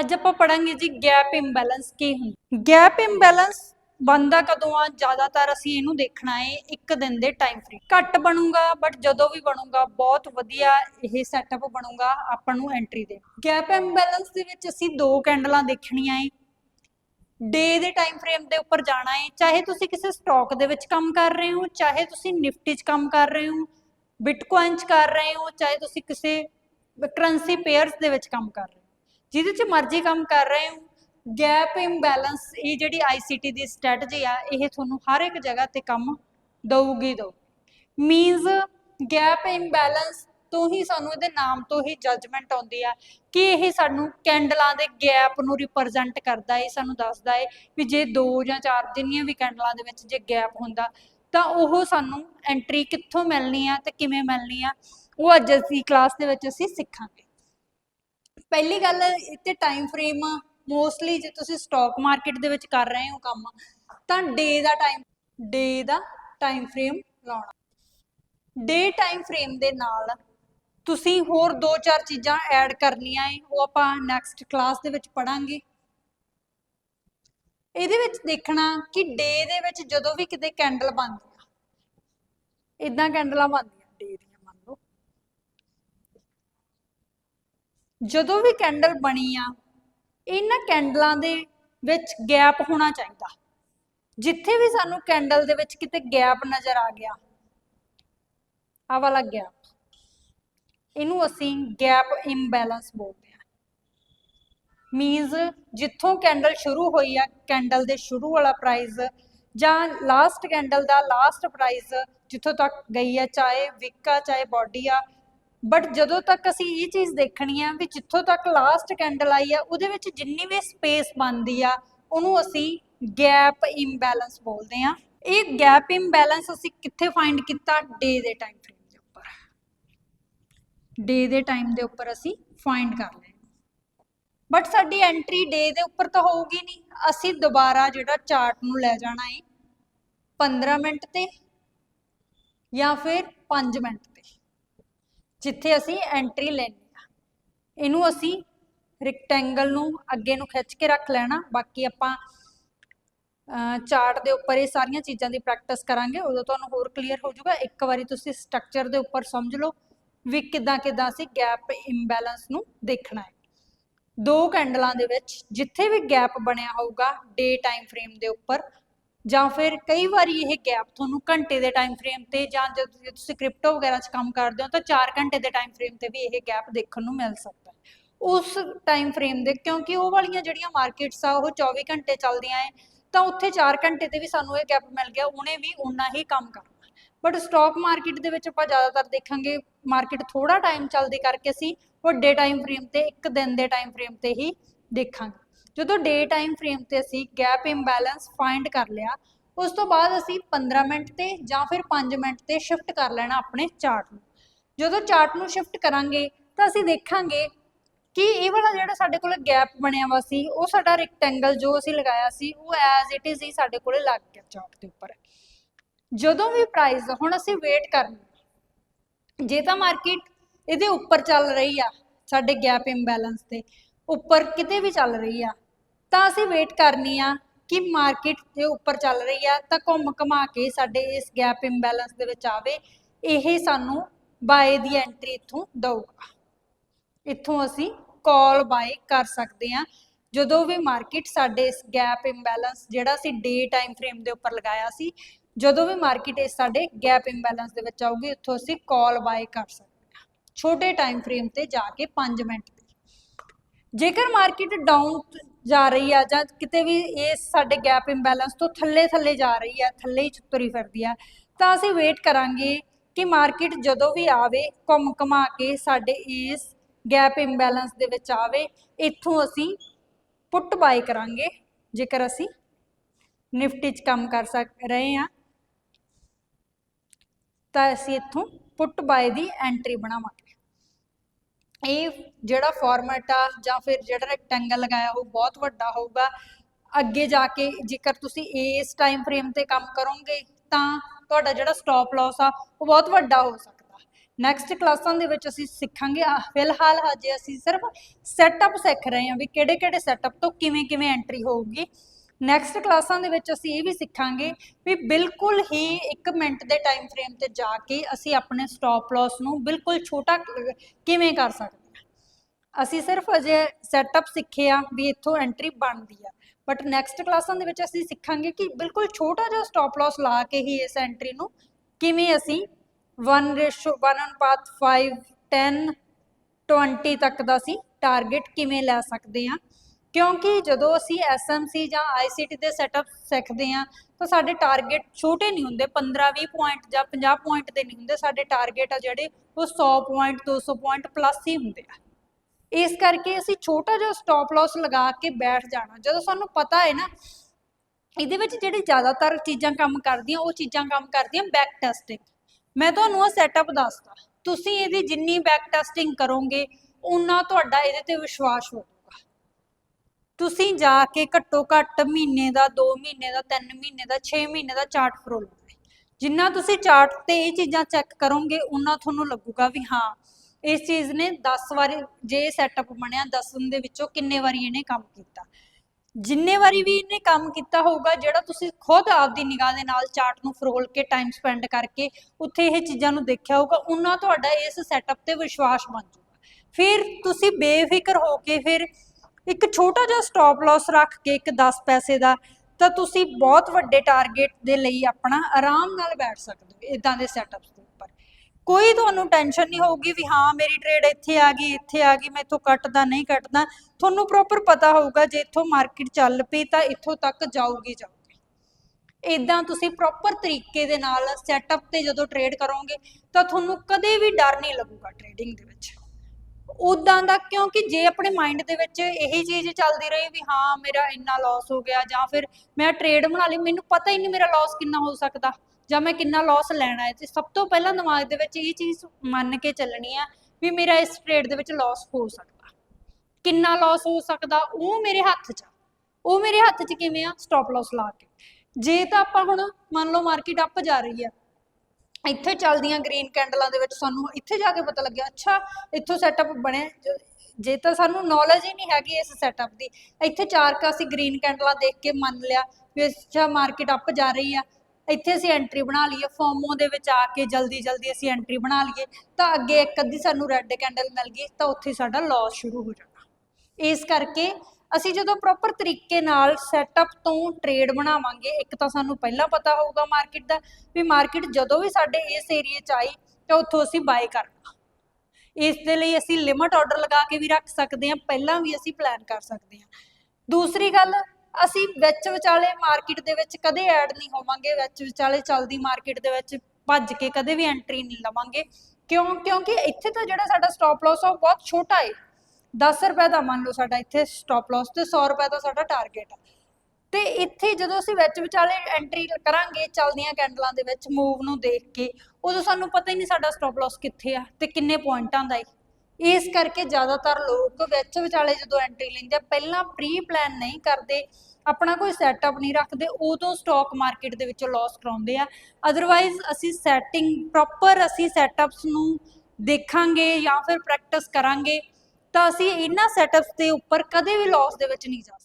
ਅੱਜ ਆਪਾਂ ਪੜਾਂਗੇ ਜੀ ਗੈਪ ਇੰਬੈਲੈਂਸ ਕੀ ਹੁੰਦਾ। ਗੈਪ ਇੰਬੈਲੈਂਸ ਬਣਦਾ ਕਦੋਂ ਆ? ਜ਼ਿਆਦਾਤਰ ਅਸੀਂ ਇਹਨੂੰ ਦੇਖਣਾ ਹੈ ਇੱਕ ਦਿਨ ਦੇ ਟਾਈਮ ਫ੍ਰੇਮ ਘੱਟ ਬਣੂਗਾ ਬਟ ਜਦੋਂ ਵੀ ਬਣੂਗਾ, ਬਹੁਤ ਵਧੀਆ ਇਹ ਸੈਟਅਪ ਬਣੂਗਾ, ਆਪਾਂ ਨੂੰ ਐਂਟਰੀ ਦੇ। ਗੈਪ ਇੰਬੈਲੈਂਸ ਦੇ ਵਿੱਚ ਅਸੀਂ ਦੋ ਕੈਂਡਲਾਂ ਦੇਖਣੀਆਂ ਹੈ ਡੇ ਦੇ ਟਾਈਮ ਫਰੇਮ ਦੇ ਉੱਪਰ ਜਾਣਾ ਹੈ ਚਾਹੇ ਤੁਸੀਂ ਕਿਸੇ ਸਟਾਕ ਦੇ ਵਿੱਚ ਕੰਮ ਕਰ ਰਹੇ ਹੋ, ਚਾਹੇ ਤੁਸੀਂ ਨਿਫਟੀ 'ਚ ਕੰਮ ਕਰ ਰਹੇ ਹੋ ਬਿਟਕੋਇਨ 'ਚ ਕਰ ਰਹੇ ਹੋ, ਚਾਹੇ ਤੁਸੀਂ ਕਿਸੇ ਕਰੰਸੀ ਪੇਅਰਸ ਦੇ ਵਿੱਚ ਕੰਮ ਕਰ ਰਹੇ ਹੋ ਜਿਹਦੇ 'ਚ ਮਰਜ਼ੀ ਕੰਮ ਕਰ ਰਹੇ ਹੋ। ਗੈਪ ਇੰਬੈਲੈਂਸ ਇਹ ਜਿਹੜੀ ਆਈਸੀਟੀ ਦੀ ਸਟ੍ਰੈਟਜੀ ਆ, ਇਹ ਤੁਹਾਨੂੰ ਹਰ ਇੱਕ ਜਗ੍ਹਾ ਤੇ ਕੰਮ ਦਊਗੀ ਦਊ ਮੀਨਸ ਗੈਪ ਇੰਬੈਲੈਂਸ ਤੋਂ ਹੀ ਸਾਨੂੰ ਇਹਦੇ ਨਾਮ ਤੋਂ ਹੀ ਜੱਜਮੈਂਟ ਆਉਂਦੀ ਆ ਕਿ ਇਹ ਸਾਨੂੰ ਕੈਂਡਲਾਂ ਦੇ ਗੈਪ ਨੂੰ ਰਿਪਰੈਜ਼ੈਂਟ ਕਰਦਾ ਹੈ ਸਾਨੂੰ ਦੱਸਦਾ ਹੈ ਵੀ ਜੇ ਦੋ ਜਾਂ ਚਾਰ ਜਿੰਨੀਆਂ ਵੀ ਕੈਂਡਲਾਂ ਦੇ ਵਿੱਚ ਜੇ ਗੈਪ ਹੁੰਦਾ, ਤਾਂ ਉਹ ਸਾਨੂੰ ਐਂਟਰੀ ਕਿੱਥੋਂ ਮਿਲਣੀ ਆ ਤੇ ਕਿਵੇਂ ਮਿਲਣੀ ਆ, ਉਹ ਅੱਜ ਅਸੀਂ ਕਲਾਸ ਦੇ ਵਿੱਚ ਅਸੀਂ ਸਿੱਖਾਂਗੇ। ਪਹਿਲੀ ਗੱਲ ਇੱਥੇ ਟਾਈਮ ਫਰੇਮ ਮੋਸਟਲੀ ਜੇ ਤੁਸੀਂ ਸਟਾਕ ਮਾਰਕੀਟ ਦੇ ਵਿੱਚ ਕਰ ਰਹੇ ਹੋ ਕੰਮ, ਤਾਂ ਡੇ ਦਾ ਟਾਈਮ ਡੇ ਦਾ ਟਾਈਮ ਫਰੇਮ ਲਾਉਣਾ। ਡੇ ਟਾਈਮ ਫਰੇਮ ਦੇ ਨਾਲ ਤੁਸੀਂ ਹੋਰ ਦੋ ਚਾਰ ਚੀਜ਼ਾਂ ਐਡ ਕਰਨੀਆਂ ਹੈ ਉਹ ਆਪਾਂ ਨੈਕਸਟ ਕਲਾਸ ਦੇ ਵਿੱਚ ਪੜਾਂਗੇ ਇਹਦੇ ਵਿੱਚ ਦੇਖਣਾ ਕਿ ਡੇ ਦੇ ਵਿੱਚ ਜਦੋਂ ਵੀ ਕਿਤੇ ਕੈਂਡਲ ਬਣਦੀ ਆ ਇਦਾਂ ਕੈਂਡਲਾਂ ਬਣਦੀਆਂ ਡੇ ਦੀਆਂ ਮੰਨ ਲਓ ਜਦੋਂ ਵੀ ਕੈਂਡਲ ਬਣੀ ਆ, ਇਹਨਾਂ ਕੈਂਡਲਾਂ ਦੇ ਵਿੱਚ ਗੈਪ ਹੋਣਾ ਚਾਹੀਦਾ। ਜਿੱਥੇ ਵੀ ਸਾਨੂੰ ਕੈਂਡਲ ਦੇ ਵਿੱਚ ਕਿਤੇ ਗੈਪ ਨਜ਼ਰ ਆ ਗਿਆ ਆ ਵਾਲਾ ਗੈਪ ਇਹਨੂੰ ਅਸੀਂ ਗੈਪ ਇੰਬੈਲੈਂਸ ਬੋਲਦੇ ਹਾਂ। ਮੀਨਸ ਜਿੱਥੋਂ ਕੈਂਡਲ ਸ਼ੁਰੂ ਹੋਈ ਆ ਕੈਂਡਲ ਦੇ ਸ਼ੁਰੂ ਵਾਲਾ ਪ੍ਰਾਈਸ ਜਾਂ ਲਾਸਟ ਕੈਂਡਲ ਦਾ ਲਾਸਟ ਪ੍ਰਾਈਸ ਜਿੱਥੋਂ ਤੱਕ ਗਈ ਆ, ਚਾਹੇ ਵਿਕ ਆ, ਚਾਹੇ ਬਾਡੀ ਆ ਬਟ ਜਦੋਂ ਤੱਕ ਅਸੀਂ ਇਹ ਚੀਜ਼ ਦੇਖਣੀ ਆ ਵੀ ਜਿੱਥੋਂ ਤੱਕ ਲਾਸਟ ਕੈਂਡਲ ਆਈ ਆ, ਉਹਦੇ ਵਿੱਚ ਜਿੰਨੀ ਵੀ ਸਪੇਸ ਬਣਦੀ ਆ, ਉਹਨੂੰ ਅਸੀਂ ਗੈਪ ਇੰਬੈਲੈਂਸ ਬੋਲਦੇ ਆ। ਇਹ ਗੈਪ ਇੰਬੈਲੈਂਸ ਅਸੀਂ ਕਿੱਥੇ ਫਾਈਂਡ ਕੀਤਾ? ਡੇ ਦੇ ਟਾਈਮ ਫਰੇਮ ਦੇ ਉੱਪਰ। ਡੇ ਦੇ ਟਾਈਮ ਦੇ ਉੱਪਰ ਅਸੀਂ ਫਾਈਂਡ ਕਰ ਲੈਣਾ ਬਟ ਸਾਡੀ ਐਂਟਰੀ ਡੇ ਦੇ ਉੱਪਰ ਤਾਂ ਹੋਊਗੀ ਨਹੀਂ। ਅਸੀਂ ਦੁਬਾਰਾ ਜਿਹੜਾ ਚਾਰਟ ਨੂੰ ਲੈ ਜਾਣਾ ਹੈ 15 ਮਿੰਟ ਤੇ ਜਾਂ ਫਿਰ 5 ਮਿੰਟ ਜਿੱਥੇ ਅਸੀਂ ਐਂਟਰੀ ਲੈਣੀ ਆ ਇਹਨੂੰ ਅਸੀਂ ਰੈਕਟੈਂਗਲ ਨੂੰ ਅੱਗੇ ਨੂੰ ਖਿੱਚ ਕੇ ਰੱਖ ਲੈਣਾ। ਬਾਕੀ ਆਪਾਂ ਚਾਰਟ ਦੇ ਉੱਪਰ ਇਹ ਸਾਰੀਆਂ ਚੀਜ਼ਾਂ ਦੀ ਪ੍ਰੈਕਟਿਸ ਕਰਾਂਗੇ। ਉਦੋਂ ਤੁਹਾਨੂੰ ਹੋਰ ਕਲੀਅਰ ਹੋ ਜਾਊਗਾ। ਇੱਕ ਵਾਰੀ ਤੁਸੀਂ ਸਟਰਕਚਰ ਦੇ ਉੱਪਰ ਸਮਝ ਲਓ ਵੀ ਕਿਦਾਂ ਕਿਦਾਂ ਅਸੀਂ ਗੈਪ ਇੰਬੈਲੈਂਸ ਨੂੰ ਦੇਖਣਾ ਹੈ। ਦੋ ਕੈਂਡਲਾਂ ਦੇ ਵਿੱਚ ਜਿੱਥੇ ਵੀ ਗੈਪ ਬਣਿਆ ਹੋਊਗਾ ਡੇ ਟਾਈਮ ਫਰੇਮ ਦੇ ਉੱਪਰ ਜਾਂ ਫਿਰ ਕਈ ਵਾਰੀ ਇਹ ਗੈਪ ਤੁਹਾਨੂੰ ਘੰਟੇ ਦੇ ਟਾਈਮ ਫਰੇਮ ਤੇ ਜਾਂ ਜਦੋਂ ਤੁਸੀਂ ਕ੍ਰਿਪਟੋ ਵਗੈਰਾ 'ਚ ਕੰਮ ਕਰਦੇ ਹੋ, ਤਾਂ 4 ਘੰਟੇ ਦੇ ਟਾਈਮ ਫਰੇਮ ਤੇ ਵੀ ਇਹ ਗੈਪ ਦੇਖਣ ਨੂੰ ਮਿਲ ਸਕਦਾ ਹੈ। ਉਸ ਟਾਈਮ ਫਰੇਮ ਦੇ ਕਿਉਂਕਿ ਉਹ ਵਾਲੀਆਂ ਜਿਹੜੀਆਂ ਮਾਰਕੀਟਸ ਆ, ਉਹ 24 ਘੰਟੇ ਚੱਲਦੀਆਂ ਹੈ ਤਾਂ ਉੱਥੇ 4 ਘੰਟੇ ਤੇ ਵੀ ਸਾਨੂੰ ਇਹ ਗੈਪ ਮਿਲ ਗਿਆ, ਉਹਨੇ ਵੀ ਉਨਾ ਹੀ ਕੰਮ ਕਰਨਾ ਬਟ ਸਟਾਕ ਮਾਰਕੀਟ ਦੇ ਵਿੱਚ ਆਪਾਂ ਜ਼ਿਆਦਾਤਰ ਦੇਖਾਂਗੇ ਮਾਰਕੀਟ ਥੋੜਾ ਟਾਈਮ ਚੱਲਦੀ ਕਰਕੇ ਅਸੀਂ ਵੱਡੇ ਟਾਈਮ ਫਰੇਮ ਤੇ, ਇੱਕ ਦਿਨ ਦੇ ਟਾਈਮ ਫਰੇਮ ਤੇ ਹੀ ਦੇਖਾਂਗੇ। ਜਦੋਂ ਡੇ ਟਾਈਮ ਫਰੇਮ ਤੇ ਅਸੀਂ ਗੈਪ ਇੰਬੈਲੈਂਸ ਫਾਈਂਡ ਕਰ ਲਿਆ ਉਸ ਤੋਂ ਬਾਅਦ ਅਸੀਂ 15 ਮਿੰਟ ਤੇ ਜਾਂ ਫਿਰ 5 ਮਿੰਟ ਤੇ ਸ਼ਿਫਟ ਕਰ ਲੈਣਾ ਆਪਣੇ ਚਾਰਟ ਨੂੰ। ਜਦੋਂ ਚਾਰਟ ਨੂੰ ਸ਼ਿਫਟ ਕਰਾਂਗੇ ਤਾਂ ਅਸੀਂ ਦੇਖਾਂਗੇ ਕਿ ਇਹ ਵਾਲਾ ਜਿਹੜਾ ਸਾਡੇ ਕੋਲ ਗੈਪ ਬਣਿਆ ਵਾ ਸੀ ਉਹ ਸਾਡਾ ਰੈਕਟੈਂਗਲ ਜੋ ਅਸੀਂ ਲਗਾਇਆ ਸੀ ਉਹ ਐਜ਼ ਇਟ ਇਜ਼ ਹੀ ਸਾਡੇ ਕੋਲੇ ਲੱਗ ਗਿਆ ਚਾਰਟ ਦੇ ਉੱਪਰ। ਜਦੋਂ ਵੀ ਪ੍ਰਾਈਸ ਹੁਣ ਅਸੀਂ ਵੇਟ ਕਰਨੀ। ਜੇ ਤਾਂ ਮਾਰਕੀਟ ਇਹਦੇ ਉੱਪਰ ਚੱਲ ਰਹੀ ਆ ਸਾਡੇ ਗੈਪ ਇੰਬੈਲੈਂਸ ਤੇ ਉੱਪਰ ਕਿਤੇ ਵੀ ਚੱਲ ਰਹੀ ਆ ਤਾਂ ਅਸੀਂ ਵੇਟ ਕਰਨੀ ਆ ਕਿ ਮਾਰਕੀਟ ਦੇ ਉੱਪਰ ਚੱਲ ਰਹੀ ਆ, ਤਾਂ ਘੁੰਮ ਘਮਾ ਕੇ ਸਾਡੇ ਇਸ ਗੈਪ ਇੰਬੈਲੈਂਸ ਦੇ ਵਿੱਚ ਆਵੇ, ਇਹ ਸਾਨੂੰ ਬਾਏ ਦੀ ਐਂਟਰੀ ਇੱਥੋਂ ਦਊਗਾ। ਇੱਥੋਂ ਅਸੀਂ ਕਾਲ ਬਾਏ ਕਰ ਸਕਦੇ ਆ। ਜਦੋਂ ਵੀ ਮਾਰਕੀਟ ਸਾਡੇ ਇਸ ਗੈਪ ਇੰਬੈਲੈਂਸ ਜਿਹੜਾ ਅਸੀਂ ਡੇ ਟਾਈਮ ਫਰੇਮ ਦੇ ਉੱਪਰ ਲਗਾਇਆ ਸੀ, ਜਦੋਂ ਵੀ ਮਾਰਕੀਟ ਇਸ ਸਾਡੇ ਗੈਪ ਇੰਬੈਲੈਂਸ ਦੇ ਵਿੱਚ ਆਊਗੀ, ਉੱਥੋਂ ਅਸੀਂ ਕਾਲ ਬਾਏ ਕਰ ਸਕਦੇ ਹਾਂ ਛੋਟੇ ਟਾਈਮ ਫਰੇਮ ਤੇ ਜਾ ਕੇ 5 ਮਿੰਟ ਜੇਕਰ ਮਾਰਕੀਟ ਡਾਊਨ ਜਾ ਰਹੀ ਆ ਜਾਂ ਕਿਤੇ ਵੀ ਇਸ ਸਾਡੇ ਗੈਪ ਇੰਬੈਲੈਂਸ ਤੋਂ ਥੱਲੇ ਥੱਲੇ ਜਾ ਰਹੀ ਆ, ਥੱਲੇ ਹੀ ਤੁਰੀ ਫਿਰਦੀ ਆ, ਤਾਂ ਅਸੀਂ ਵੇਟ ਕਰਾਂਗੇ ਕਿ ਮਾਰਕੀਟ ਜਦੋਂ ਵੀ ਆਵੇ, ਘੁੰਮ ਘਮਾ ਕੇ ਸਾਡੇ ਇਸ ਗੈਪ ਇੰਬੈਲੈਂਸ ਦੇ ਵਿੱਚ ਆਵੇ, ਇੱਥੋਂ ਅਸੀਂ ਪੁੱਟ ਬਾਈ ਕਰਾਂਗੇ, ਜੇਕਰ ਅਸੀਂ ਨਿਫਟੀ 'ਚ ਕੰਮ ਕਰ ਸਕ, ਰਹੇ ਆ, ਤਾਂ ਅਸੀਂ ਇੱਥੋਂ ਪੁੱਟ ਬਾਈ ਦੀ ਐਂਟਰੀ ਬਣਾਵਾਂਗੇ। ਇਹ ਜਿਹੜਾ ਫਾਰਮੈਟ ਆ ਜਾਂ ਫਿਰ ਜਿਹੜਾ ਰੈਕਟੈਂਗਲ ਲਗਾਇਆ ਉਹ ਬਹੁਤ ਵੱਡਾ ਹੋਊਗਾ। ਅੱਗੇ ਜਾ ਕੇ ਜੇਕਰ ਤੁਸੀਂ ਇਸ ਟਾਈਮ ਫਰੇਮ ਤੇ ਕੰਮ ਕਰੋਗੇ, ਤਾਂ ਤੁਹਾਡਾ ਜਿਹੜਾ ਸਟਾਪ ਲਾਸ ਆ, ਉਹ ਬਹੁਤ ਵੱਡਾ ਹੋ ਸਕਦਾ। ਨੈਕਸਟ ਕਲਾਸਾਂ ਦੇ ਵਿੱਚ ਅਸੀਂ ਸਿੱਖਾਂਗੇ। ਫਿਲਹਾਲ ਹਜੇ ਅਸੀਂ ਸਿਰਫ ਸੈਟਅਪ ਸਿੱਖ ਰਹੇ ਹਾਂ ਵੀ ਕਿਹੜੇ ਕਿਹੜੇ ਸੈਟਅਪ ਤੋਂ ਕਿਵੇਂ ਕਿਵੇਂ ਐਂਟਰੀ ਹੋਊਗੀ। ਨੈਕਸਟ ਕਲਾਸਾਂ ਦੇ ਵਿੱਚ ਅਸੀਂ ਇਹ ਵੀ ਸਿੱਖਾਂਗੇ ਵੀ ਬਿਲਕੁਲ ਹੀ 1 ਮਿੰਟ ਦੇ ਟਾਈਮ ਫਰੇਮ ਤੇ ਜਾ ਕੇ ਅਸੀਂ ਆਪਣੇ ਸਟਾਪ ਲਾਸ ਨੂੰ ਬਿਲਕੁਲ ਛੋਟਾ ਕਿਵੇਂ ਕਰ ਸਕਦੇ ਹਾਂ। ਅਸੀਂ ਸਿਰਫ ਅਜੇ ਸੈਟਅਪ ਸਿੱਖਿਆ ਵੀ ਇੱਥੋਂ ਐਂਟਰੀ ਬਣਦੀ ਆ। ਬਟ ਨੈਕਸਟ ਕਲਾਸਾਂ ਦੇ ਵਿੱਚ ਅਸੀਂ ਸਿੱਖਾਂਗੇ ਕਿ ਬਿਲਕੁਲ ਛੋਟਾ ਜਿਹਾ ਸਟਾਪ ਲਾਸ ਲਾ ਕੇ ਹੀ ਇਸ ਐਂਟਰੀ ਨੂੰ ਕਿਵੇਂ ਅਸੀਂ 1 ਰੇਸ਼ੋ 1 ਅਨੁਪਾਤ 5 10 20 ਤੱਕ ਦਾ ਅਸੀਂ ਟਾਰਗੇਟ ਕਿਵੇਂ ਲੈ ਸਕਦੇ ਹਾਂ। ਕਿਉਂਕਿ ਜਦੋਂ ਅਸੀਂ ਐਸਐਮਸੀ ਜਾਂ ਆਈਸੀਟੀ ਦੇ ਸੈਟਅਪ ਸਿੱਖਦੇ ਹਾਂ, ਤਾਂ ਸਾਡੇ ਟਾਰਗੇਟ ਛੋਟੇ ਨਹੀਂ ਹੁੰਦੇ 15 20 ਪੁਆਇੰਟ ਜਾਂ 50 ਪੁਆਇੰਟ ਦੇ ਨਹੀਂ ਹੁੰਦੇ। ਸਾਡੇ ਟਾਰਗੇਟ ਆ ਜਿਹੜੇ, ਉਹ 100 ਪੁਆਇੰਟ 200 ਪੁਆਇੰਟ ਪਲੱਸ ਹੀ ਹੁੰਦੇ ਆ। ਇਸ ਕਰਕੇ ਅਸੀਂ ਛੋਟਾ ਜਿਹਾ ਸਟਾਪ ਲਾਸ ਲਗਾ ਕੇ ਬੈਠ ਜਾਣਾ। ਜਦੋਂ ਸਾਨੂੰ ਪਤਾ ਹੈ ਨਾ, ਇਹਦੇ ਵਿੱਚ ਜਿਹੜੀ ਜ਼ਿਆਦਾਤਰ ਚੀਜ਼ਾਂ ਕੰਮ ਕਰਦੀਆਂ, ਉਹ ਚੀਜ਼ਾਂ ਕੰਮ ਕਰਦੀਆਂ ਬੈਕ ਟੈਸਟਿੰਗ ਮੈਂ ਤੁਹਾਨੂੰ ਉਹ ਸੈਟਅਪ ਦੱਸਦਾ। ਤੁਸੀਂ ਇਹਦੀ ਜਿੰਨੀ ਬੈਕ ਟੈਸਟਿੰਗ ਕਰੋਗੇ ਉਨਾ ਤੁਹਾਡਾ ਇਹਦੇ ਤੇ ਵਿਸ਼ਵਾਸ ਹੋਊਗਾ। ਤੁਸੀਂ ਜਾ ਕੇ ਘੱਟੋ ਘੱਟ ਮਹੀਨੇ ਦਾ 2 ਮਹੀਨੇ ਦਾ 3 ਮਹੀਨੇ ਦਾ 6 ਮਹੀਨੇ ਦਾ ਚਾਰਟ ਫਰੋਲੋਗੇ ਜਿੰਨਾ ਤੁਸੀਂ ਚਾਰਟ ਤੇ ਇਹ ਚੀਜ਼ਾਂ ਚੈੱਕ ਕਰੋਗੇ ਉਨਾ ਤੁਹਾਨੂੰ ਲੱਗੂਗਾ ਵੀ ਹਾਂ, ਇਸ ਚੀਜ਼ ਨੇ 10 ਵਾਰੀ, ਜੇ ਸੈਟਅਪ ਬਣਿਆ 10 ਦੇ ਵਿੱਚੋਂ ਕਿੰਨੇ ਵਾਰੀ ਇਹਨੇ ਕੰਮ ਕੀਤਾ। ਜਿੰਨੇ ਵਾਰੀ ਵੀ ਇਹਨੇ ਕੰਮ ਕੀਤਾ ਹੋਊਗਾ, ਜਿਹੜਾ ਤੁਸੀਂ ਖੁਦ ਆਪਦੀ ਨਿਗਾਹ ਦੇ ਨਾਲ ਚਾਰਟ ਨੂੰ ਫਰੋਲ ਕੇ ਟਾਈਮ ਸਪੈਂਡ ਕਰਕੇ ਉੱਥੇ ਇਹ ਚੀਜ਼ਾਂ ਨੂੰ ਦੇਖਿਆ ਹੋਊਗਾ ਉਨਾ ਤੁਹਾਡਾ ਇਸ ਸੈਟਅਪ ਤੇ ਵਿਸ਼ਵਾਸ ਬਣ ਜਾਊਗਾ। ਫਿਰ ਤੁਸੀਂ ਬੇਫਿਕਰ ਹੋ ਕੇ ਫਿਰ ਇੱਕ ਛੋਟਾ ਜਿਹਾ ਸਟਾਪ ਲਾਸ ਰੱਖ ਕੇ ਇੱਕ 10 ਪੈਸੇ ਦਾ, ਤਾਂ ਤੁਸੀਂ ਬਹੁਤ ਵੱਡੇ ਟਾਰਗੇਟ ਦੇ ਲਈ ਆਪਣਾ ਆਰਾਮ ਨਾਲ ਬੈਠ ਸਕਦੇ ਹੋ ਇਦਾਂ ਦੇ ਸੈਟਅਪਸ ਦੇ ਉੱਪਰ। ਕੋਈ ਤੁਹਾਨੂੰ ਟੈਨਸ਼ਨ ਨਹੀਂ ਹੋਊਗੀ ਵੀ ਹਾਂ, ਮੇਰੀ ਟ੍ਰੇਡ ਇੱਥੇ ਆ ਗਈ, ਇੱਥੇ ਆ ਗਈ ਮੈਂ ਇੱਥੋਂ ਕੱਟਦਾ ਨਹੀਂ ਕੱਟਦਾ। ਤੁਹਾਨੂੰ ਪ੍ਰੋਪਰ ਪਤਾ ਹੋਊਗਾ, ਜੇ ਇੱਥੋਂ ਮਾਰਕੀਟ ਚੱਲ ਪਈ ਤਾਂ ਇੱਥੋਂ ਤੱਕ ਜਾਊਗੀ ਜਾਊਗੀ। ਇਦਾਂ ਤੁਸੀਂ ਪ੍ਰੋਪਰ ਤਰੀਕੇ ਦੇ ਨਾਲ ਸੈਟਅਪ ਤੇ ਜਦੋਂ ਟ੍ਰੇਡ ਕਰੋਗੇ, ਤਾਂ ਤੁਹਾਨੂੰ ਕਦੇ ਵੀ ਡਰ ਨਹੀਂ ਲੱਗੂਗਾ ਟ੍ਰੇਡਿੰਗ ਦੇ ਵਿੱਚ। ਉਦਾਂ ਦਾ ਕਿਉਂਕਿ ਜੇ ਆਪਣੇ ਮਾਈਂਡ ਦੇ ਵਿੱਚ ਇਹੀ ਚੀਜ਼ ਚੱਲਦੀ ਰਹੀ ਵੀ ਹਾਂ, ਮੇਰਾ ਇੰਨਾ ਲਾਸ ਹੋ ਗਿਆ ਜਾਂ ਫਿਰ ਮੈਂ ਟ੍ਰੇਡ ਬਣਾ ਲਈ, ਮੈਨੂੰ ਪਤਾ ਹੀ ਨਹੀਂ ਮੇਰਾ ਲਾਸ ਕਿੰਨਾ ਹੋ ਸਕਦਾ ਜਾਂ ਮੈਂ ਕਿੰਨਾ ਲਾਸ ਲੈਣਾ ਹੈ। ਤੇ ਸਭ ਤੋਂ ਪਹਿਲਾਂ ਦਿਮਾਗ ਦੇ ਵਿੱਚ ਇਹ ਚੀਜ਼ ਮੰਨ ਕੇ ਚੱਲਣੀ ਆ ਵੀ ਮੇਰਾ ਇਸ ਟ੍ਰੇਡ ਦੇ ਵਿੱਚ ਲਾਸ ਹੋ ਸਕਦਾ। ਕਿੰਨਾ ਲਾਸ ਹੋ ਸਕਦਾ, ਉਹ ਮੇਰੇ ਹੱਥ 'ਚ ਉਹ ਮੇਰੇ ਹੱਥ 'ਚ ਕਿਵੇਂ ਆ? ਸਟਾਪ ਲਾਸ ਲਾ ਕੇ। ਜੇ ਤਾਂ ਆਪਾਂ ਹੁਣ ਮੰਨ ਲਓ ਮਾਰਕੀਟ ਅਪ ਜਾ ਰਹੀ ਆ ਇੱਥੇ ਚੱਲਦੀਆਂ ਗ੍ਰੀਨ ਕੈਂਡਲਾਂ ਦੇ ਵਿੱਚ ਸਾਨੂੰ ਇੱਥੇ ਜਾ ਕੇ ਪਤਾ ਲੱਗਿਆ, ਅੱਛਾ, ਇੱਥੋਂ ਸੈਟਅਪ ਬਣਿਆ। ਜੇ ਤਾਂ ਸਾਨੂੰ ਨੌਲੇਜ ਹੀ ਨਹੀਂ ਹੈਗੀ ਇਸ ਸੈਟਅਪ ਦੀ। ਇੱਥੇ ਚਾਰ ਕ ਅਸੀਂ ਗ੍ਰੀਨ ਕੈਂਡਲਾਂ ਦੇਖ ਕੇ ਮੰਨ ਲਿਆ ਵੀ ਅੱਛਾ ਮਾਰਕੀਟ ਅੱਪ ਜਾ ਰਹੀ ਆ। ਇੱਥੇ ਅਸੀਂ ਐਂਟਰੀ ਬਣਾ ਲਈਏ, ਫੋਮੋ ਦੇ ਵਿੱਚ ਆ ਕੇ ਜਲਦੀ ਜਲਦੀ ਅਸੀਂ ਐਂਟਰੀ ਬਣਾ ਲਈਏ। ਤਾਂ ਅੱਗੇ ਇੱਕ ਅੱਧੀ ਸਾਨੂੰ ਰੈੱਡ ਕੈਂਡਲ ਮਿਲ ਗਈ, ਤਾਂ ਉੱਥੇ ਸਾਡਾ ਲਾਸ ਸ਼ੁਰੂ ਹੋ ਜਾਣਾ ਇਸ ਕਰਕੇ ਅਸੀਂ ਜਦੋਂ ਪ੍ਰੋਪਰ ਤਰੀਕੇ ਨਾਲ ਸੈਟਅਪ ਤੋਂ ਟ੍ਰੇਡ ਬਣਾਵਾਂਗੇ, ਇੱਕ ਤਾਂ ਸਾਨੂੰ ਪਹਿਲਾਂ ਪਤਾ ਹੋਊਗਾ ਮਾਰਕੀਟ ਦਾ ਵੀ ਮਾਰਕੀਟ ਜਦੋਂ ਵੀ ਸਾਡੇ ਇਸ ਏਰੀਆ 'ਚ ਆਈ, ਤਾਂ ਉੱਥੋਂ ਅਸੀਂ ਬਾਏ ਕਰਨਾ। ਇਸ ਦੇ ਲਈ ਅਸੀਂ ਲਿਮਟ ਆਰਡਰ ਲਗਾ ਕੇ ਵੀ ਰੱਖ ਸਕਦੇ ਹਾਂ, ਪਹਿਲਾਂ ਵੀ ਅਸੀਂ ਪਲਾਨ ਕਰ ਸਕਦੇ ਹਾਂ। ਦੂਸਰੀ ਗੱਲ, ਅਸੀਂ ਵਿੱਚ ਵਿਚਾਲੇ ਮਾਰਕੀਟ ਦੇ ਵਿੱਚ ਕਦੇ ਐਡ ਨਹੀਂ ਹੋਵਾਂਗੇ, ਵਿੱਚ ਵਿਚਾਲੇ ਚੱਲਦੀ ਮਾਰਕੀਟ ਦੇ ਵਿੱਚ ਭੱਜ ਕੇ ਕਦੇ ਵੀ ਐਂਟਰੀ ਨਹੀਂ ਲਵਾਂਗੇ। ਕਿਉਂ? ਕਿਉਂਕਿ ਇੱਥੇ ਤਾਂ ਜਿਹੜਾ ਸਾਡਾ ਸਟਾਪ ਲਾਸ ਆ, ਉਹ ਬਹੁਤ ਛੋਟਾ ਹੈ 10 ਰੁਪਏ ਦਾ ਮੰਨ ਲਓ ਸਾਡਾ ਇੱਥੇ ਸਟਾਪ ਲਾਸ ਤੇ 100 ਰੁਪਏ ਦਾ ਸਾਡਾ ਟਾਰਗੇਟ ਆ। ਤੇ ਇੱਥੇ ਜਦੋਂ ਅਸੀਂ ਵਿੱਚ ਵਿਚਾਲੇ ਐਂਟਰੀ ਕਰਾਂਗੇ, ਚੱਲਦੀਆਂ ਕੈਂਡਲਾਂ ਦੇ ਵਿੱਚ ਮੂਵ ਨੂੰ ਦੇਖ ਕੇ, ਉਦੋਂ ਸਾਨੂੰ ਪਤਾ ਹੀ ਨਹੀਂ ਸਾਡਾ ਸਟਾਪ ਲਾਸ ਕਿੱਥੇ ਆ ਤੇ ਕਿੰਨੇ ਪੁਆਇੰਟਾਂ ਦਾ ਹੈ ਇਸ ਕਰਕੇ ਜ਼ਿਆਦਾਤਰ ਲੋਕ ਵਿੱਚ ਵਿਚਾਲੇ ਜਦੋਂ ਐਂਟਰੀ ਲੈਂਦੇ ਆ, ਪਹਿਲਾਂ ਪ੍ਰੀ ਪਲਾਨ ਨਹੀਂ ਕਰਦੇ, ਆਪਣਾ ਕੋਈ ਸੈਟਅਪ ਨਹੀਂ ਰੱਖਦੇ, ਉਦੋਂ ਸਟਾਕ ਮਾਰਕੀਟ ਦੇ ਵਿੱਚੋਂ ਲਾਸ ਕਰਾਉਂਦੇ ਆ। ਅਦਰਵਾਈਜ਼ ਅਸੀਂ ਸੈਟਿੰਗ ਪ੍ਰੋਪਰ ਅਸੀਂ ਸੈਟਅਪਸ ਨੂੰ ਦੇਖਾਂਗੇ ਜਾਂ ਫਿਰ ਪ੍ਰੈਕਟਿਸ ਕਰਾਂਗੇ। ਤਾਂ ਅਸੀਂ ਇਹਨਾਂ ਸੈਟਅਪਸ ਦੇ ਉੱਪਰ ਕਦੇ ਵੀ ਲਾਸ ਦੇ ਵਿੱਚ ਨਹੀਂ ਜਾ